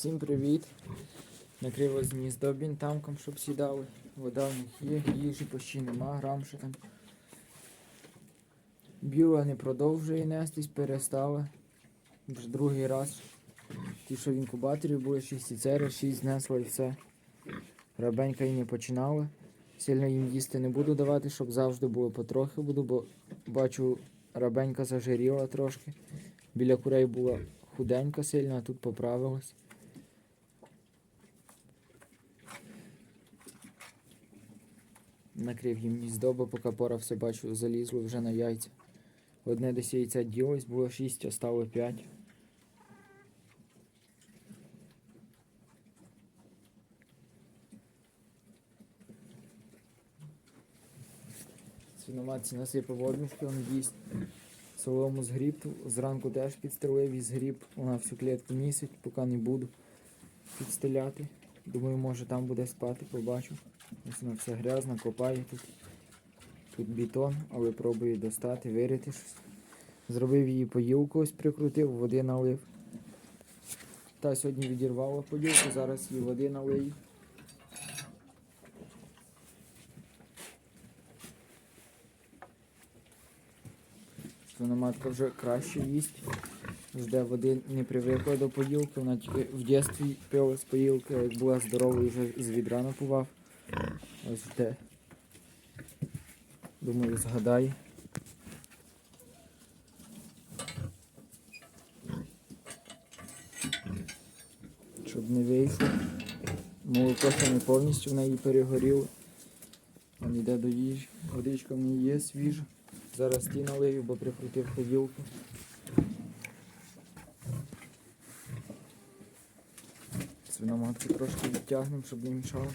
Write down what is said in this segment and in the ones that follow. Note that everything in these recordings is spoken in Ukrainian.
Всім привіт! Накрилось гніздо бінтамком, щоб сідали. Вода в них є, їжі почти нема, грам ще там. Біла не продовжує нестись, перестала. Вже другий раз. Ті, що в інкубаторі були 6 іцери, 6 знесла і все. Рабенька і не починала. Сильно їм їсти не буду давати, щоб завжди було потрохи буду, бо бачу, рабенька зажиріла трошки. Біля курей була худенька сильно, а тут поправилась. Накрив їм гніздо, бо поки пора все бачу, залізло вже на яйця. Одне десь яйця ділось, було 6, а стало 5. Свиноматці насипав водмішки, він їсть. Солому згріб, зранку теж підстрелив і згріб. Вона всю клітку місить, поки не буду підстеляти. Думаю, може там буде спати, побачу. Ось вона все грязно, копає тут. Тут бетон, але пробую достати, вирити щось. Зробив її поїлку, ось прикрутив, води налив. Та сьогодні відірвала поїлку, зараз її води налию. Свиноматка вже краще їсть. Жде води не привикла до поїлки. Вона в дитинстві пила з поїлки, як була здоровою, вже з відра напував. Ось жде. Думаю, згадає. Щоб не вийшло. Молоко ще не повністю в неї перегоріло. Він йде до їжі. Водичка в неї є свіжа. Зараз ті налию, бо прикрутив ходілку. Свиноматку трошки відтягнемо, щоб не мішало.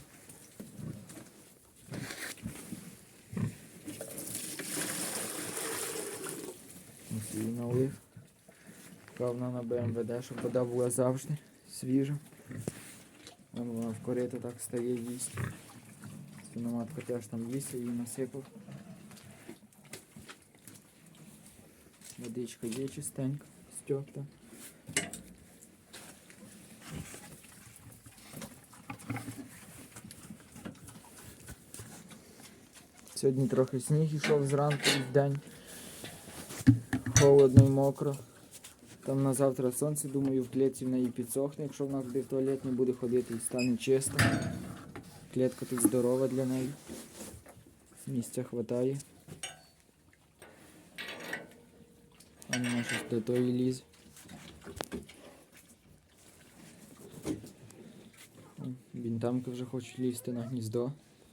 Ось її налив. Певно на БМВД, щоб вода була завжди свіжа. Вон вона в корито так стає їсть. Свиноматка теж там їсть, її насипав. Водичка є чистенька, стьопта. Сьогодні трохи сніг ішов зранку і вдень. Холодно і мокро. Там на завтра сонце, думаю, в клітці в неї підсохне, якщо вона туди в туалет не буде ходити і стане чисто. Клітка тут здорова для неї. Місця вистачає. А вона щось до тої лізе. Бінтамки вже хочуть лізти на гніздо.